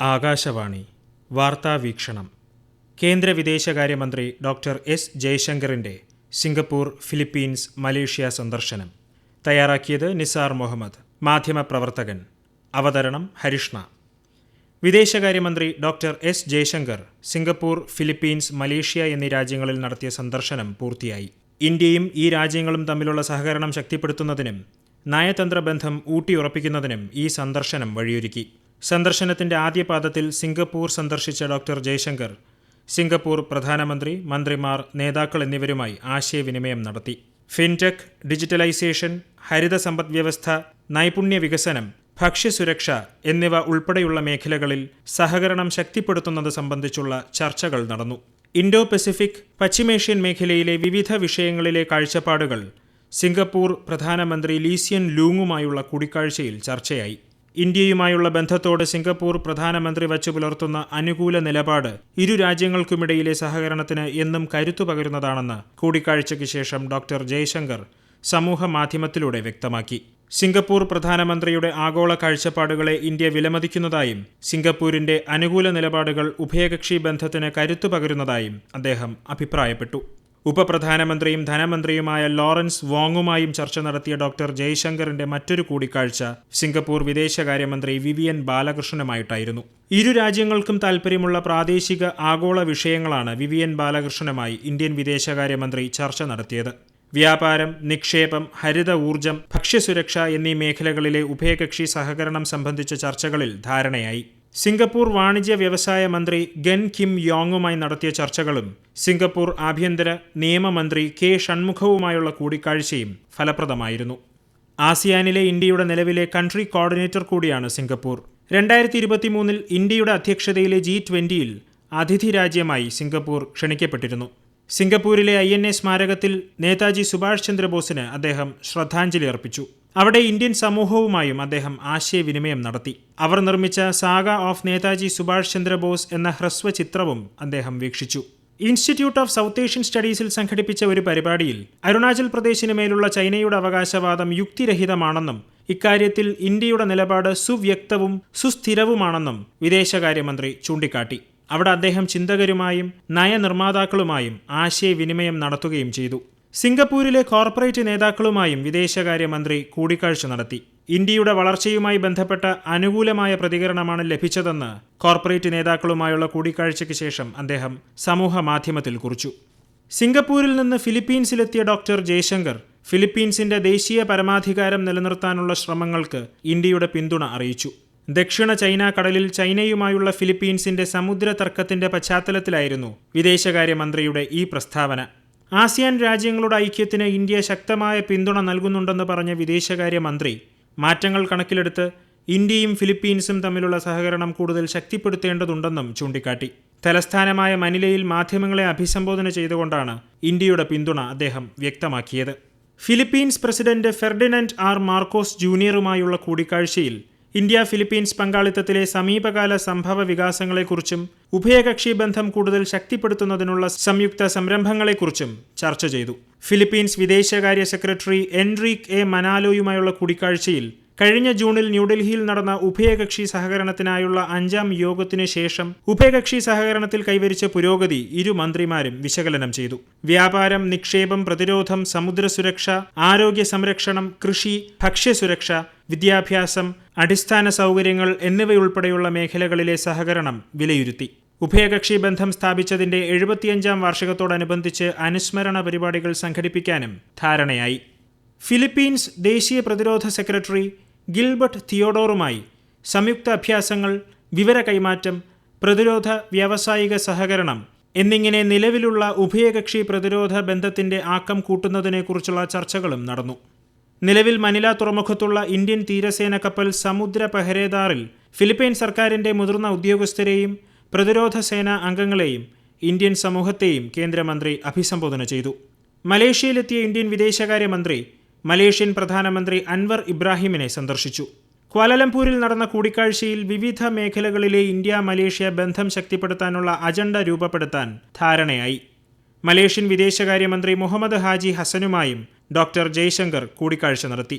ആകാശവാണി. വാർത്താ വീക്ഷണം. കേന്ദ്ര വിദേശകാര്യമന്ത്രി ഡോക്ടർ എസ് ജയശങ്കറിന്റെ സിംഗപ്പൂർ ഫിലിപ്പീൻസ് മലേഷ്യ സന്ദർശനം. തയ്യാറാക്കിയത് നിസാർ മുഹമ്മദ്. മാധ്യമപ്രവർത്തകൻ. അവതരണം ഹരിഷ്ണ. വിദേശകാര്യമന്ത്രി doctor S Jaishankar Singapore Philippines Malaysia എന്നീ രാജ്യങ്ങളിൽ നടത്തിയ സന്ദർശനം പൂർത്തിയായി. ഇന്ത്യയും ഈ രാജ്യങ്ങളും തമ്മിലുള്ള സഹകരണം ശക്തിപ്പെടുത്തുന്നതിനും നയതന്ത്ര ബന്ധം ഊട്ടിയുറപ്പിക്കുന്നതിനും ഈ സന്ദർശനം വഴിയൊരുക്കി. സന്ദർശനത്തിന്റെ ആദ്യ പാദത്തിൽ സിംഗപ്പൂർ സന്ദർശിച്ച ഡോക്ടർ ജയശങ്കർ സിംഗപ്പൂർ പ്രധാനമന്ത്രി മന്ത്രിമാർ നേതാക്കൾ എന്നിവരുമായി ആശയവിനിമയം നടത്തി. ഫിൻടെക് ഡിജിറ്റലൈസേഷൻ ഹരിത സമ്പദ് വ്യവസ്ഥ നൈപുണ്യ വികസനം ഭക്ഷ്യസുരക്ഷ എന്നിവ ഉൾപ്പെടെയുള്ള മേഖലകളിൽ സഹകരണം ശക്തിപ്പെടുത്തുന്നത് സംബന്ധിച്ചുള്ള ചർച്ചകൾ നടന്നു. ഇൻഡോ പസഫിക് പശ്ചിമേഷ്യൻ മേഖലയിലെ വിവിധ വിഷയങ്ങളിലെ കാഴ്ചപ്പാടുകൾ സിംഗപ്പൂർ പ്രധാനമന്ത്രി ലീസിയൻ ലൂങ്ങുമായുള്ള കൂടിക്കാഴ്ചയിൽ ചർച്ചയായി. ഇന്ത്യയുമായുള്ള ബന്ധത്തോട് സിംഗപ്പൂർ പ്രധാനമന്ത്രി വച്ചു പുലർത്തുന്ന അനുകൂല നിലപാട് ഇരു രാജ്യങ്ങൾക്കുമിടയിലെ സഹകരണത്തിന് എന്നും കരുത്തു പകരുന്നതാണെന്ന് കൂടിക്കാഴ്ചയ്ക്ക് ശേഷം ഡോക്ടർ ജയശങ്കർ സമൂഹ മാധ്യമത്തിലൂടെ വ്യക്തമാക്കി. സിംഗപ്പൂർ പ്രധാനമന്ത്രിയുടെ ആഗോള കാഴ്ചപ്പാടുകളെ ഇന്ത്യ വിലമതിക്കുന്നതായും സിംഗപ്പൂരിന്റെ അനുകൂല നിലപാടുകൾ ഉഭയകക്ഷി ബന്ധത്തിന് കരുത്തു പകരുന്നതായും അദ്ദേഹം അഭിപ്രായപ്പെട്ടു. ഉപപ്രധാനമന്ത്രിയും ധനമന്ത്രിയുമായ ലോറൻസ് വോങ്ങുമായും ചർച്ച നടത്തിയ ഡോക്ടർ ജയശങ്കറിന്റെ മറ്റൊരു കൂടിക്കാഴ്ച സിംഗപ്പൂർ വിദേശകാര്യമന്ത്രി വിവിയൻ ബാലകൃഷ്ണനുമായിട്ടായിരുന്നു. ഇരു രാജ്യങ്ങൾക്കും താൽപ്പര്യമുള്ള പ്രാദേശിക ആഗോള വിഷയങ്ങളാണ് വിവിയൻ ബാലകൃഷ്ണനുമായി ഇന്ത്യൻ വിദേശകാര്യമന്ത്രി ചർച്ച നടത്തിയത്. വ്യാപാരം നിക്ഷേപം ഹരിത ഊർജം ഭക്ഷ്യസുരക്ഷ എന്നീ മേഖലകളിലെ ഉഭയകക്ഷി സഹകരണം സംബന്ധിച്ച ചർച്ചകളിൽ ധാരണയായി. സിംഗപ്പൂർ വാണിജ്യ വ്യവസായ മന്ത്രി ഗെൻ കിം യോങ്ങുമായി നടത്തിയ ചർച്ചകളും സിംഗപ്പൂർ ആഭ്യന്തര നിയമമന്ത്രി കെ ഷൺമുഖവുമായുള്ള കൂടിക്കാഴ്ചയും ഫലപ്രദമായിരുന്നു. ആസിയാനിലെ ഇന്ത്യയുടെ നിലവിലെ കൺട്രി കോർഡിനേറ്റർ കൂടിയാണ് സിംഗപ്പൂർ. രണ്ടായിരത്തി ഇരുപത്തിമൂന്നിൽ ഇന്ത്യയുടെ അധ്യക്ഷതയിലെ ജി ട്വന്റിയിൽ അതിഥി രാജ്യമായി സിംഗപ്പൂർ ക്ഷണിക്കപ്പെട്ടിരുന്നു. സിംഗപ്പൂരിലെ ഐ എൻ എ സ്മാരകത്തിൽ നേതാജി സുഭാഷ് ചന്ദ്രബോസിന് അദ്ദേഹം ശ്രദ്ധാഞ്ജലി അർപ്പിച്ചു. അവിടെ ഇന്ത്യൻ സമൂഹവുമായും അദ്ദേഹം ആശയവിനിമയം നടത്തി. അവർ നിർമ്മിച്ച സാഗ ഓഫ് നേതാജി സുഭാഷ് ചന്ദ്രബോസ് എന്ന ഹ്രസ്വ ചിത്രവും അദ്ദേഹം വീക്ഷിച്ചു. ഇൻസ്റ്റിറ്റ്യൂട്ട് ഓഫ് സൗത്ത് ഏഷ്യൻ സ്റ്റഡീസിൽ സംഘടിപ്പിച്ച ഒരു പരിപാടിയിൽ അരുണാചൽ പ്രദേശിന് മേലുള്ള ചൈനയുടെ അവകാശവാദം യുക്തിരഹിതമാണെന്നും ഇക്കാര്യത്തിൽ ഇന്ത്യയുടെ നിലപാട് സുവ്യക്തവും സുസ്ഥിരവുമാണെന്നും വിദേശകാര്യമന്ത്രി ചൂണ്ടിക്കാട്ടി. അവിടെ അദ്ദേഹം ചിന്തകരുമായും നയനിർമ്മാതാക്കളുമായും ആശയവിനിമയം നടത്തുകയും ചെയ്തു. സിംഗപ്പൂരിലെ കോർപ്പറേറ്റ് നേതാക്കളുമായും വിദേശകാര്യമന്ത്രി കൂടിക്കാഴ്ച നടത്തി. ഇന്ത്യയുടെ വളർച്ചയുമായി ബന്ധപ്പെട്ട അനുകൂലമായ പ്രതികരണമാണ് ലഭിച്ചതെന്ന് കോർപ്പറേറ്റ് നേതാക്കളുമായുള്ള കൂടിക്കാഴ്ചയ്ക്ക് ശേഷം അദ്ദേഹം സമൂഹ മാധ്യമത്തിൽ കുറിച്ചു. സിംഗപ്പൂരിൽ നിന്ന് ഫിലിപ്പീൻസിലെത്തിയ ഡോക്ടർ ജയശങ്കർ ഫിലിപ്പീൻസിന്റെ ദേശീയ പരമാധികാരം നിലനിർത്താനുള്ള ശ്രമങ്ങൾക്ക് ഇന്ത്യയുടെ പിന്തുണ അറിയിച്ചു. ദക്ഷിണ ചൈന കടലിൽ ചൈനയുമായുള്ള ഫിലിപ്പീൻസിന്റെ സമുദ്ര തർക്കത്തിന്റെ പശ്ചാത്തലത്തിലായിരുന്നു വിദേശകാര്യമന്ത്രിയുടെ ഈ പ്രസ്താവന. ആസിയാൻ രാജ്യങ്ങളുടെ ഐക്യത്തിന് ഇന്ത്യ ശക്തമായ പിന്തുണ നൽകുന്നുണ്ടെന്ന് പറഞ്ഞ വിദേശകാര്യമന്ത്രി മാറ്റങ്ങൾ കണക്കിലെടുത്ത് ഇന്ത്യയും ഫിലിപ്പീൻസും തമ്മിലുള്ള സഹകരണം കൂടുതൽ ശക്തിപ്പെടുത്തേണ്ടതുണ്ടെന്നും ചൂണ്ടിക്കാട്ടി. തലസ്ഥാനമായ മനിലയിൽ മാധ്യമങ്ങളെ അഭിസംബോധന ചെയ്തുകൊണ്ടാണ് ഇന്ത്യയുടെ പിന്തുണ അദ്ദേഹം വ്യക്തമാക്കിയത്. Philippines president Ferdinand R Marcos ജൂനിയറുമായുള്ള കൂടിക്കാഴ്ചയിൽ ഇന്ത്യ ഫിലിപ്പീൻസ് പങ്കാളിത്തത്തിലെ സമീപകാല സംഭവ വികാസങ്ങളെക്കുറിച്ചും ഉഭയകക്ഷി ബന്ധം കൂടുതൽ ശക്തിപ്പെടുത്തുന്നതിനുള്ള സംയുക്ത സംരംഭങ്ങളെക്കുറിച്ചും ചർച്ച ചെയ്തു. ഫിലിപ്പീൻസ് വിദേശകാര്യ സെക്രട്ടറി എൻറിക് എ മനാലോയുമായുള്ള കൂടിക്കാഴ്ചയിൽ കഴിഞ്ഞ ജൂണിൽ ന്യൂഡൽഹിയിൽ നടന്ന ഉഭയകക്ഷി സഹകരണത്തിനായുള്ള അഞ്ചാം യോഗത്തിനു ശേഷം ഉഭയകക്ഷി സഹകരണത്തിൽ കൈവരിച്ച പുരോഗതി ഇരു മന്ത്രിമാരും വിശകലനം ചെയ്തു. വ്യാപാരം നിക്ഷേപം പ്രതിരോധം സമുദ്രസുരക്ഷ ആരോഗ്യ സംരക്ഷണം കൃഷി ഭക്ഷ്യസുരക്ഷ വിദ്യാഭ്യാസം അടിസ്ഥാന സൗകര്യങ്ങൾ എന്നിവയുൾപ്പെടെയുള്ള മേഖലകളിലെ സഹകരണം വിലയിരുത്തി. ഉഭയകക്ഷി ബന്ധം സ്ഥാപിച്ചതിന്റെ എഴുപത്തിയഞ്ചാം വാർഷികത്തോടനുബന്ധിച്ച് അനുസ്മരണ പരിപാടികൾ സംഘടിപ്പിക്കാനും ധാരണയായി. ഫിലിപ്പീൻസ് ദേശീയ പ്രതിരോധ സെക്രട്ടറി ഗിൽബർട്ട് തിയോഡോറുമായി സംയുക്ത അഭ്യാസങ്ങൾ വിവര കൈമാറ്റം പ്രതിരോധ വ്യാവസായിക സഹകരണം എന്നിങ്ങനെ നിലവിലുള്ള ഉഭയകക്ഷി പ്രതിരോധ ബന്ധത്തിന്റെ ആക്കം കൂട്ടുന്നതിനെക്കുറിച്ചുള്ള ചർച്ചകളും നടന്നു. നിലവിൽ മനില തുറമുഖത്തുള്ള ഇന്ത്യൻ തീരസേന കപ്പൽ സമുദ്ര പഹരേദാറിൽ ഫിലിപ്പൈൻ സർക്കാരിന്റെ മുതിർന്ന ഉദ്യോഗസ്ഥരെയും പ്രതിരോധ സേനാ അംഗങ്ങളെയും ഇന്ത്യൻ സമൂഹത്തെയും കേന്ദ്രമന്ത്രി അഭിസംബോധന ചെയ്തു. മലേഷ്യയിലെത്തിയ ഇന്ത്യൻ വിദേശകാര്യമന്ത്രി മലേഷ്യൻ പ്രധാനമന്ത്രി അൻവർ ഇബ്രാഹിമിനെ സന്ദർശിച്ചു. ക്വാലലംപൂരിൽ നടന്ന കൂടിക്കാഴ്ചയിൽ വിവിധ മേഖലകളിലെ ഇന്ത്യ മലേഷ്യ ബന്ധം ശക്തിപ്പെടുത്താനുള്ള അജണ്ട രൂപപ്പെടുത്താൻ ധാരണയായി. മലേഷ്യൻ വിദേശകാര്യമന്ത്രി മുഹമ്മദ് ഹാജി ഹസനുമായും ഡോക്ടർ ജയശങ്കർ കൂടിക്കാഴ്ച നടത്തി.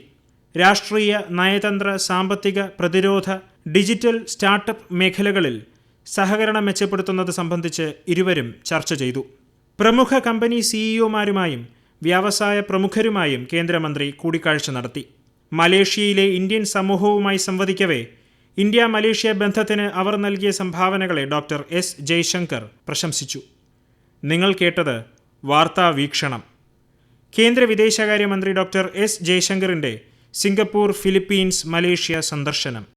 രാഷ്ട്രീയ നയതന്ത്ര സാമ്പത്തിക പ്രതിരോധ ഡിജിറ്റൽ സ്റ്റാർട്ടപ്പ് മേഖലകളിൽ സഹകരണം മെച്ചപ്പെടുത്തുന്നത് സംബന്ധിച്ച് ഇരുവരും ചർച്ച ചെയ്തു. പ്രമുഖ കമ്പനി സിഇഒമാരുമായും വ്യവസായ പ്രമുഖരുമായും കേന്ദ്രമന്ത്രി കൂടിക്കാഴ്ച നടത്തി. മലേഷ്യയിലെ ഇന്ത്യൻ സമൂഹവുമായി സംവദിക്കവേ ഇന്ത്യ മലേഷ്യ ബന്ധത്തിന് അവർ നൽകിയ സംഭാവനകളെ ഡോക്ടർ എസ്. ജയശങ്കർ പ്രശംസിച്ചു. നിങ്ങൾ കേട്ടത് വാർത്താ വീക്ഷണം. കേന്ദ്ര വിദേശകാര്യമന്ത്രി ഡോക്ടർ എസ്. ജയശങ്കറിന്റെ സിംഗപ്പൂർ ഫിലിപ്പീൻസ് മലേഷ്യ സന്ദർശനം.